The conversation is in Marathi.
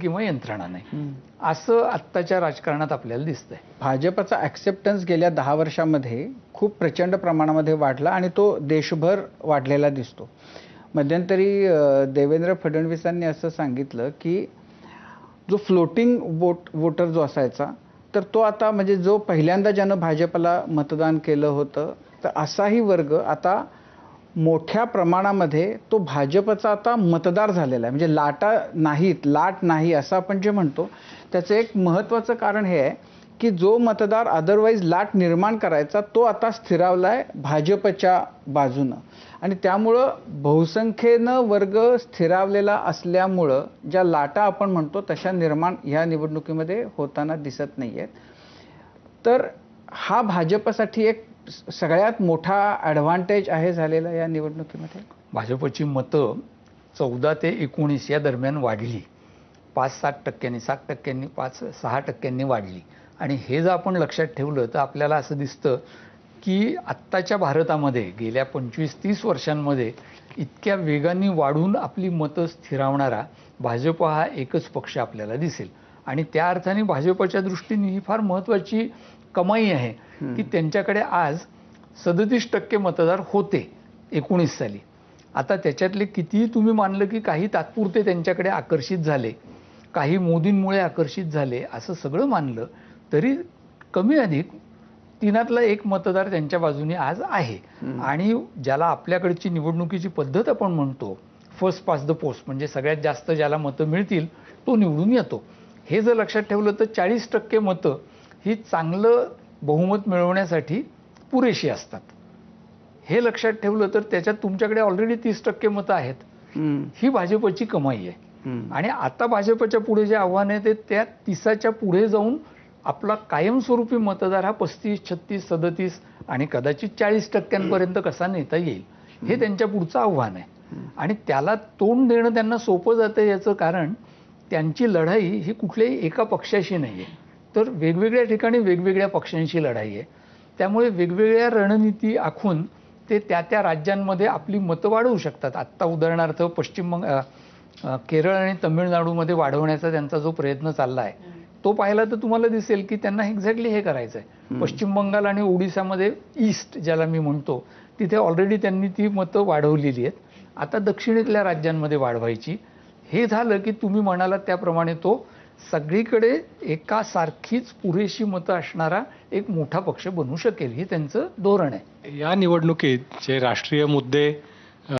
किंवा यंत्रणा नाही. असं आत्ताच्या राजकारणात आपल्याला दिसतंय. भाजपचा ॲक्सेप्टन्स गेल्या दहा वर्षामध्ये खूप प्रचंड प्रमाणामध्ये वाढला आणि तो देशभर वाढलेला दिसतो. मध्यंतरी देवेंद्र फडणवीसांनी असं सांगितलं की जो फ्लोटिंग वोट वोटर जो असायचा तर तो आता म्हणजे जो पहिल्यांदा ज्यानं भाजपला मतदान केलं होतं तर असाही वर्ग आता मोठ्या प्रमाणामध्ये तो भाजपचा आता मतदार झालेला आहे. म्हणजे लाटा नाहीत लाट नाही असं आपण जे म्हणतो त्याचं एक महत्त्वाचं कारण हे आहे की जो मतदार अदरवाईज लाट निर्माण करायचा तो आता स्थिरावला आहे भाजपच्या बाजूनं. आणि त्यामुळं बहुसंख्येनं वर्ग स्थिरावलेला असल्यामुळं ज्या लाटा आपण म्हणतो तशा निर्माण ह्या निवडणुकीमध्ये होताना दिसत नाही आहेत तर हा भाजपसाठी एक सगळ्यात मोठा ॲडव्हान्टेज आहे झालेला या निवडणुकीमध्ये? भाजपची मतं चौदा ते एकोणीस या दरम्यान वाढली. पाच सात टक्क्यांनी सात टक्क्यांनी पाच सहा टक्क्यांनी वाढली. आणि हे जर आपण लक्षात ठेवलं तर आपल्याला असं दिसतं की आत्ताच्या भारतामध्ये गेल्या पंचवीस तीस वर्षांमध्ये इतक्या वेगाने वाढून आपली मतं स्थिरावणारा भाजप हा एकच पक्ष आपल्याला दिसेल. आणि त्या अर्थाने भाजपच्या दृष्टीने ही फार महत्त्वाची कमाई आहे की त्यांच्याकडे आज सदतीस टक्के मतदार होते एकोणीस साली. आता त्याच्यातले कितीही तुम्ही मानलं की काही तात्पुरते त्यांच्याकडे आकर्षित झाले काही मोदींमुळे आकर्षित झाले असं सगळं मानलं तरी कमी अधिक तिनातला एक मतदार त्यांच्या बाजूने आज आहे. आणि ज्याला आपल्याकडची निवडणुकीची पद्धत आपण म्हणतो फर्स्ट पास द पोस्ट म्हणजे सगळ्यात जास्त ज्याला मतं मिळतील तो निवडून येतो. हे जर लक्षात ठेवलं तर चाळीस टक्के मतं ही चांगलं बहुमत मिळवण्यासाठी पुरेशी असतात. हे लक्षात ठेवलं तर त्याच्यात तुमच्याकडे ऑलरेडी तीस टक्के मतं आहेत. ही भाजपची कमाई आहे. आणि आता भाजपच्या पुढे जे आव्हान आहे ते त्या तिसाच्या पुढे जाऊन आपला कायमस्वरूपी मतदार हा पस्तीस छत्तीस सदतीस आणि कदाचित चाळीस टक्क्यांपर्यंत कसा नेता येईल हे त्यांच्या पुढचं आव्हान आहे. आणि त्याला तोंड देणं त्यांना सोपं जातं याचं कारण त्यांची लढाई ही कुठल्याही एका पक्षाशी नाही आहे तर वेगवेगळ्या ठिकाणी वेगवेगळ्या पक्षांशी लढाई आहे. त्यामुळे वेगवेगळ्या रणनीती आखून ते त्या त्या राज्यांमध्ये आपली मतं वाढवू शकतात. आत्ता उदाहरणार्थ पश्चिम बंग केरळ आणि तमिळनाडूमध्ये वाढवण्याचा त्यांचा जो प्रयत्न चालला आहे तो पाहिला तर तुम्हाला दिसेल की त्यांना एक्झॅक्टली हे करायचं आहे पश्चिम बंगाल आणि ओडिसामध्ये ईस्ट ज्याला मी म्हणतो तिथे ऑलरेडी त्यांनी ती मतं वाढवलेली आहेत. आता दक्षिणेतल्या राज्यांमध्ये वाढवायची. हे झालं की तुम्ही म्हणालात त्याप्रमाणे तो सगळीकडे एका सारखीच पुरेशी मतं असणारा एक मोठा पक्ष बनू शकेल हे त्यांचं धोरण आहे. या निवडणुकीत जे राष्ट्रीय मुद्दे